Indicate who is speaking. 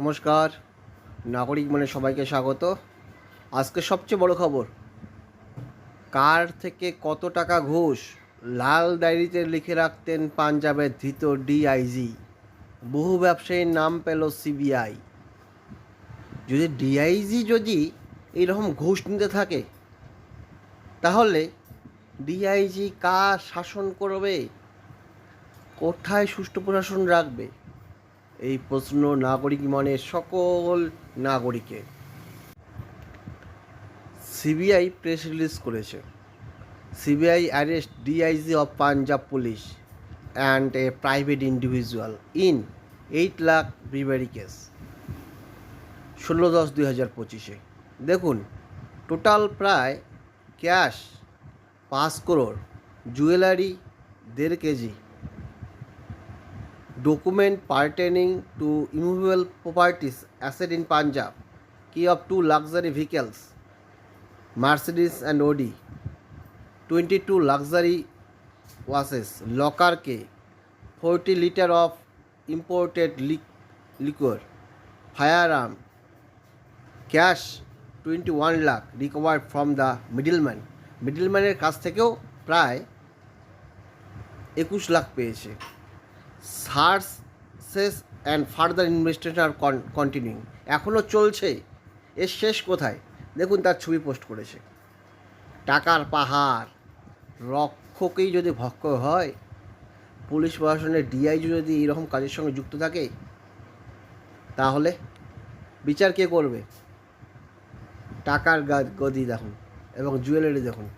Speaker 1: নমস্কার। নাগরিক মানে সবাইকে স্বাগত। আজকে সবচেয়ে বড় খবর, কার থেকে কত টাকা ঘুষ? লাল ডায়েরিতে লিখে রাখতেন পাঞ্জাবের ধৃত ডিআইজি বহু ব্যবসায়ীর নাম পেল সিবিআই যদি ডিআইজি যদি এইরকম ঘুষ নিতে থাকে, তাহলে ডিআইজি কার শাসন করবে? কোথায় সুষ্ঠু প্রশাসন রাখবে? এই প্রশ্ন নাগরিক মানে সকল নাগরিকের সিবিআই প্রেস রিলিজ করেছে। CBI arrest DIG of Punjab police and a private individual in eight lakh bribery case, ষোলো দশ দুই হাজার পঁচিশে। দেখুন, টোটাল প্রায় ক্যাশ পাঁচ করোড়, জুয়েলারি দেড় KG. Document pertaining to immovable properties asset in Punjab, key of two luxury vehicles, Mercedes and Audi, 22 luxury watches, locker key, 40 liter of imported li- liquor, firearm, cash 21 lakh recovered from the middleman. মিডলম্যানের কাছ থেকেও প্রায় একুশ লাখ পেয়েছে searches and further investigation are continue. এখনও চলছে। এর শেষ কোথায়? দেখুন, তার ছবি পোস্ট করেছে। টাকার পাহাড়, রক্ষকেই যদি ভক্ষ হয়, পুলিশ প্রশাসনের ডিআইজি যদি এরকম কাজের সঙ্গে যুক্ত থাকে, তাহলে বিচার কে করবে? টাকার গদি দেখুন এবং জুয়েলারি দেখুন।